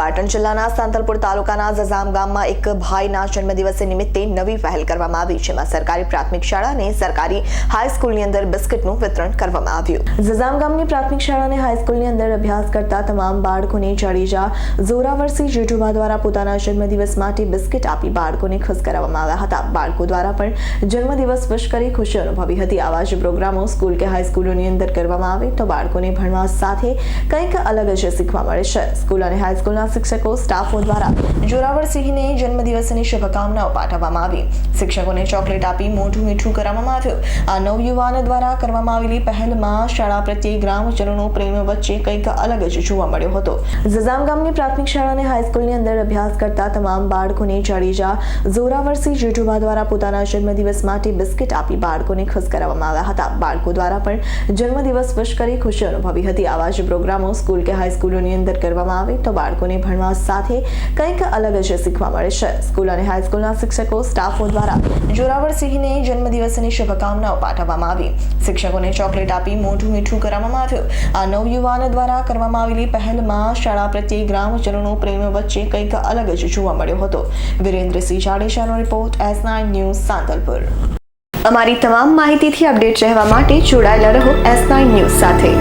પાટણ જિલ્લાના સાંતલપુર તાલુકાના જઝામ ગામમાં એક ભાઈના જન્મદિવસે નિમિત્તે નવી પહેલ કરવામાં આવી, જેમાં સરકારી પ્રાથમિક શાળા અને સરકારી હાઈસ્કૂલની અંદર બિસ્કિટનું વિતરણ કરવામાં આવ્યું. ઝઝામ ગામની પ્રાથમિક શાળા અને હાઈસ્કૂલની અંદર અભ્યાસ કરતા તમામ બાળકોને જાડેજા જોરાવરસી જેઠુભા દ્વારા પોતાના જન્મદિવસ માટે બિસ્કિટ આપી બાળકોને ખુશ કરાવવામાં આવ્યા હતા. બાળકો દ્વારા પણ જન્મદિવસ વિશ કરી ખુશી અનુભવી હતી. આવા જ પ્રોગ્રામો સ્કૂલ કે હાઈસ્કૂલોની અંદર કરવામાં આવે તો બાળકોને ભણવા સાથે કંઈક અલગ જ શીખવા મળે છે. સ્કૂલ અને હાઈસ્કૂલના શિક્ષકો, સ્ટાફો દ્વારા જોરાવરસિંહને જન્મદિવસની શુભકામનાઓ પાઠવવામાં આવી. શિક્ષકોને ચોકલેટ આપી મોઢું મીઠું કરવામાં આવ્યું. આ નવયુવાન દ્વારા કરવામાં આવેલી પહેલમાં શાળા પ્રત્યે ગ્રામજનોનો પ્રેમ વચ્ચે કંઈક અલગ જ જોવા મળ્યો હતો. જજામ ગામની પ્રાથમિક શાળા અને હાઈસ્કૂલની અંદર અભ્યાસ કરતા તમામ બાળકોને જાડેજા જોરાવરસિંહ જેઠુભા દ્વારા પોતાના જન્મદિવસ માટે બિસ્કિટ આપી બાળકોને ખુશ કરાવવામાં આવ્યા હતા. બાળકો દ્વારા પણ જન્મદિવસ વિશ કરી ખુશી અનુભવી હતી. આવા જ પ્રોગ્રામો સ્કૂલ કે હાઈસ્કૂલોની અંદર કરવામાં આવે તો બાળકોને ભણવા સાથે કંઈક અલગ જ શીખવા મળે છે. સ્કૂલ અને હાઈસ્કૂલના શિક્ષકો સ્ટાફો દ્વારા જોરાવરસિંહને જન્મદિવસની શુભકામનાઓ પાઠવવામાં આવી. શિક્ષકોને ચોકલેટ આપી મોઢું મીઠું કરાવવામાં આવ્યું. આ નવયુવાન દ્વારા કરવામાં આવેલી પહેલમાં શાળા પ્રત્યે ગ્રામજનોનો પ્રેમ વચ્ચે કંઈક અલગ જ જોવા મળ્યો હતો. Virendrasinh જાડેજાનો report S nine news Santalpur. અમારી તમામ માહિતીથી અપડેટ રહેવા માટે જોડાયેલા રહો એસ નાઇન ન્યૂઝ સાથે.